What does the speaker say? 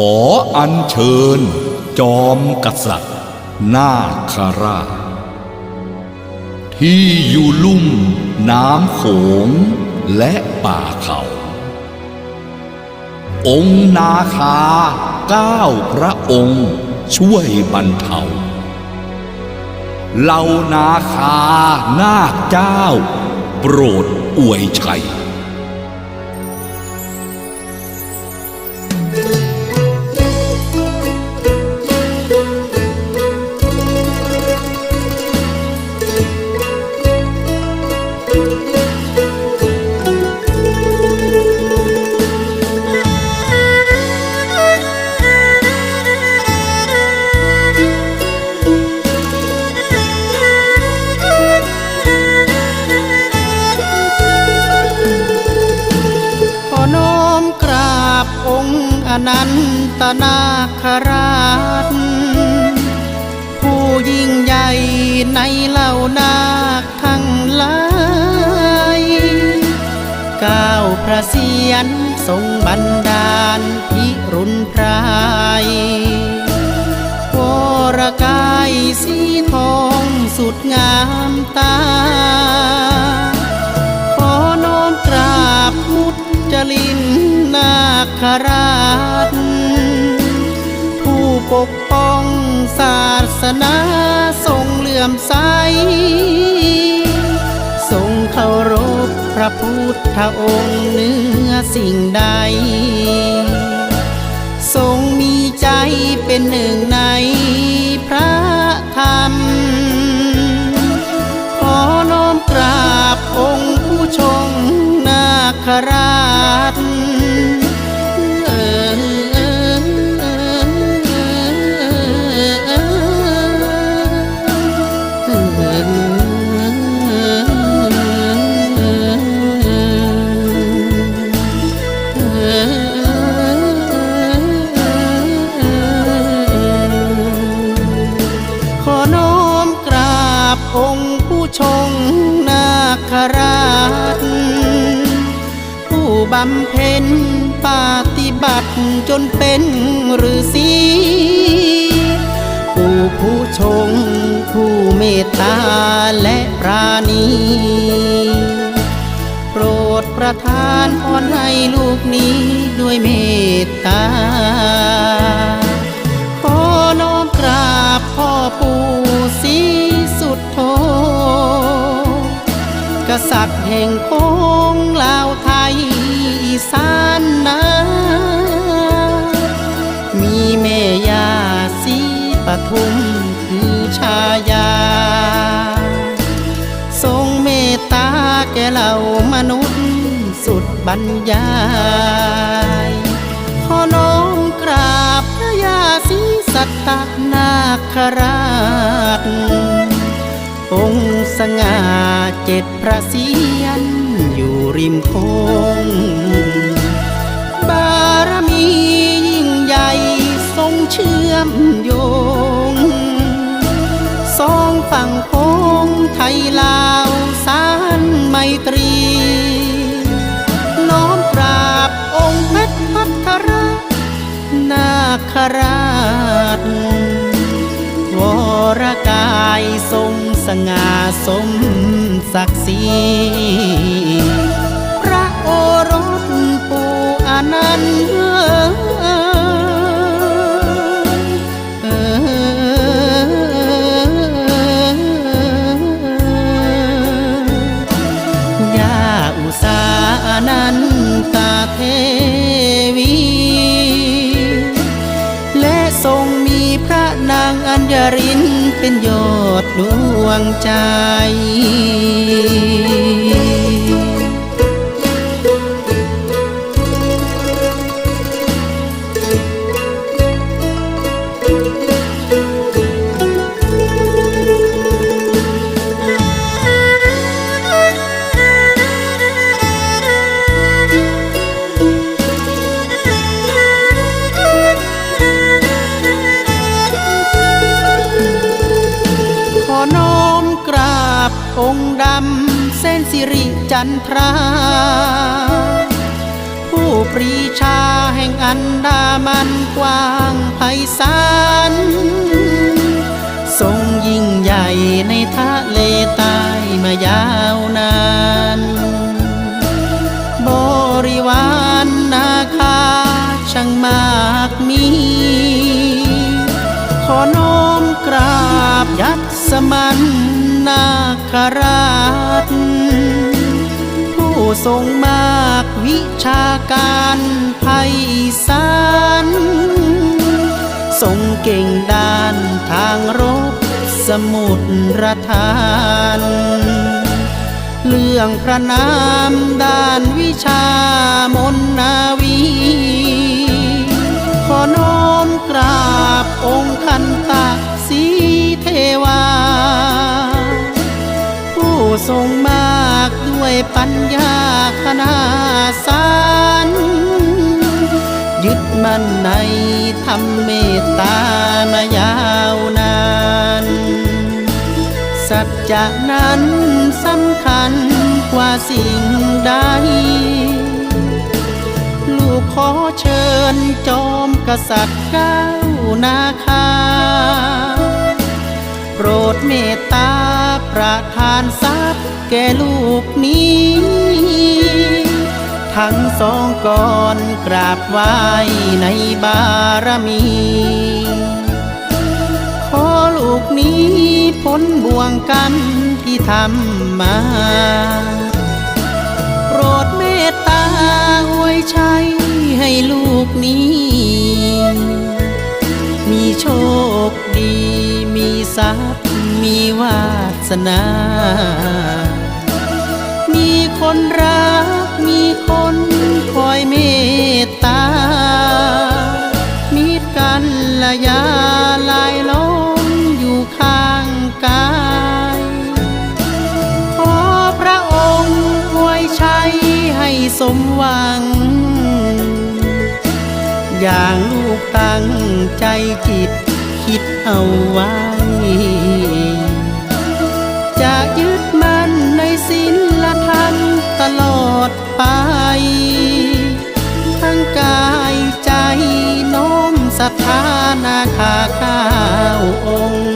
ขออัญเชิญ จอมกษัตริย์ นาคราช ที่อยู่ลุ่มน้ำโขงและป่าเขา องค์นาคาเก้าพระองค์ช่วยบรรเทาเหล่านาคานาคเจ้า โปรดอวยชัย นันตนาคราช ผู้ยิ่งใหญ่ในเหล่านาคทั้งหลายก้าวพระเสียรทรงบันดาลพิรุณพรายวรกายสีทองสุดงามตา ลินนาคราช ผู้ปกป้องศาสนาทรงเหลื่อมใส ทรงเคารพพระพุทธองค์เนื้อสิ่งใด ทรงมีใจเป็นหนึ่งในพระ ราชเอ่ยขอน้อมกราบองค์ผู้ชงนาคราช บำเพ็ญปฏิบัติจนเป็นฤาษีผู้ผู้ชง ผู้เมตตาและปราณีโปรดประทานพรให้ลูกนี้ด้วยเมตตา ขอน้อมกราบพ่อปู่ศรี ษัตริย์แห่งโค้งลาวไทยอีสานนามีแม่ยาสีปทุมคือชายา ทรงเมตตาแก่เหล่ามนุษย์สุดบรรยายขอน้อมกราบพระยาศรีสัตตนาคราช องค์สง่าเจ็ดพระเสียรอยู่ริมโค้งบารมียิ่งใหญ่ทรงเชื่อมโยง สองฝั่งโค้งไทยลาวสารไมตรี น้อมกราบองค์เพชรพัทรนาคราชวรกายทรง ง่าสมศักดิ์ศรีพระโอรสปู่อนันต์ยาอุสาอนันตาเทวี และทรงมีพระนางอัญญริน เป็นยอดดวงใจ องค์ดำเส้นสิริจันทรา ผู้ปรีชาแห่งอันดามันกว้างไพศาลทรงยิ่งใหญ่ในทะเลใต้มายาวนาน บริวารนาคาช่างมากมี ขอน้อมกรา บยัดสมันนาคราช ผู้ทรงมากวิชาการไพศาลทรงเก่งด้านทางรบสมุทรทานเรื่องพระนามด้านวิชามนนาวี ขอน้อมกราบ ทรงมากด้วยปัญญาคณาสารยึดมั่นในธรรมเมตตามายาวนาน สัจจะนั้นสำคัญกว่าสิ่งใด ลูกขอเชิญจอมกษัตริย์เก้านาคา โปรดเมตตาประทานทรัพย์ แก่ลูกนี้ ทั้งสองก่อนกราบไหว้ในบารมี ขอลูกนี้พ้นบ่วงกันที่ทำมาโปรดเมตตาอวยชัยให้ลูกนี้ มีโชคดีมีทรัพย์มีวาสนา คนรักมีคนคอยเมตตา มีกันละยาลายล้อมอยู่ข้างกายขอพระองค์อวยชัยให้สมหวัง อย่างลูกตั้งใจจิตคิดเอาไว้ ศรัทธานาคาเก้าองค์